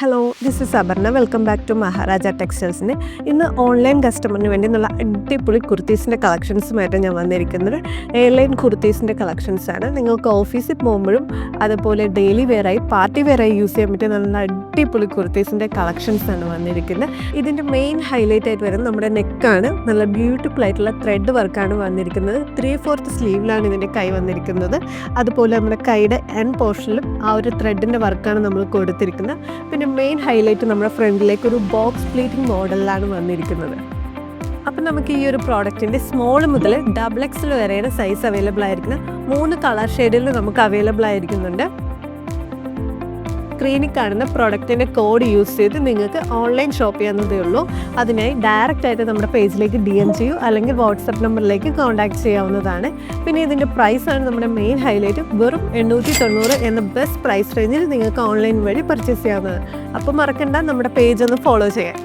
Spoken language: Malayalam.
Hello this is Aparna welcome back to Maharaja ടെക്സ്റ്റൈൽസിന് ഇന്ന് ഓൺലൈൻ കസ്റ്റമറിന് വേണ്ടി നല്ല അടിപൊളി കുർത്തീസിന്റെ കളക്ഷൻസുമായിട്ട് ഞാൻ വന്നിരിക്കുന്നത്. എയർലൈൻ കുർത്തീസിന്റെ കളക്ഷൻസാണ് നിങ്ങൾക്ക് ഓഫീസിൽ പോകുമ്പോഴും അതുപോലെ ഡെയിലി വെയറായി പാർട്ടി വെയറായി യൂസ് ചെയ്യാൻ പറ്റിയ നല്ല അടിപൊളി കുർത്തീസിന്റെ കളക്ഷൻസാണ് വന്നിരിക്കുന്നത്. ഇതിന്റെ മെയിൻ ഹൈലൈറ്റ് ആയിട്ട് വരുന്നത് നമ്മുടെ നെക്കാണ് നല്ല ബ്യൂട്ടിഫുൾ ആയിട്ടുള്ള ത്രെഡ് വർക്കാണ് വന്നിരിക്കുന്നത്. ത്രീ ഫോർത്ത് സ്ലീവിലാണ് ഇതിന്റെ കൈ വന്നിരിക്കുന്നത്. അതുപോലെ നമ്മുടെ കൈയുടെ എൻ പോർഷനിലും ആ ഒരു ത്രെഡിന്റെ വർക്കാണ് നമ്മൾ കൊടുത്തിരിക്കുന്നത്. പിന്നെ മെയിൻ ഹൈലൈറ്റ് നമ്മുടെ ഫ്രണ്ടിലേക്ക് ഒരു ബോക്സ് പ്ലീറ്റിംഗ് മോഡലിലാണ് വന്നിരിക്കുന്നത്. അപ്പം നമുക്ക് ഈ ഒരു പ്രോഡക്റ്റിന്റെ സ്മോൾ മുതൽ ഡബിൾ എക്സൽ വരെയാണ് സൈസ് അവൈലബിൾ ആയിരിക്കുന്നത്. മൂന്ന് കളർ ഷെയ്ഡിൽ നമുക്ക് അവൈലബിൾ ആയിരിക്കുന്നുണ്ട്. സ്ക്രീനിൽ കാണുന്ന പ്രൊഡക്റ്റിന്റെ കോഡ് യൂസ് ചെയ്ത് നിങ്ങൾക്ക് ഓൺലൈൻ ഷോപ്പ് ചെയ്യാവുന്നതേ ഉള്ളൂ. അതിനായി ഡയറക്റ്റ് ആയിട്ട് നമ്മുടെ പേജിലേക്ക് ഡി എം ചെയ്യൂ അല്ലെങ്കിൽ വാട്സപ്പ് നമ്പറിലേക്ക് കോൺടാക്ട് ചെയ്യാവുന്നതാണ്. പിന്നെ ഇതിന്റെ പ്രൈസാണ് നമ്മുടെ മെയിൻ ഹൈലൈറ്റ് വെറും എണ്ണൂറ്റി തൊണ്ണൂറ് എന്ന ബെസ്റ്റ് പ്രൈസ് റേഞ്ചിൽ നിങ്ങൾക്ക് ഓൺലൈൻ വഴി പർച്ചേസ് ചെയ്യാവുന്നത് അപ്പോൾ മറക്കണ്ട നമ്മുടെ പേജ് ഒന്ന് ഫോളോ ചെയ്യാം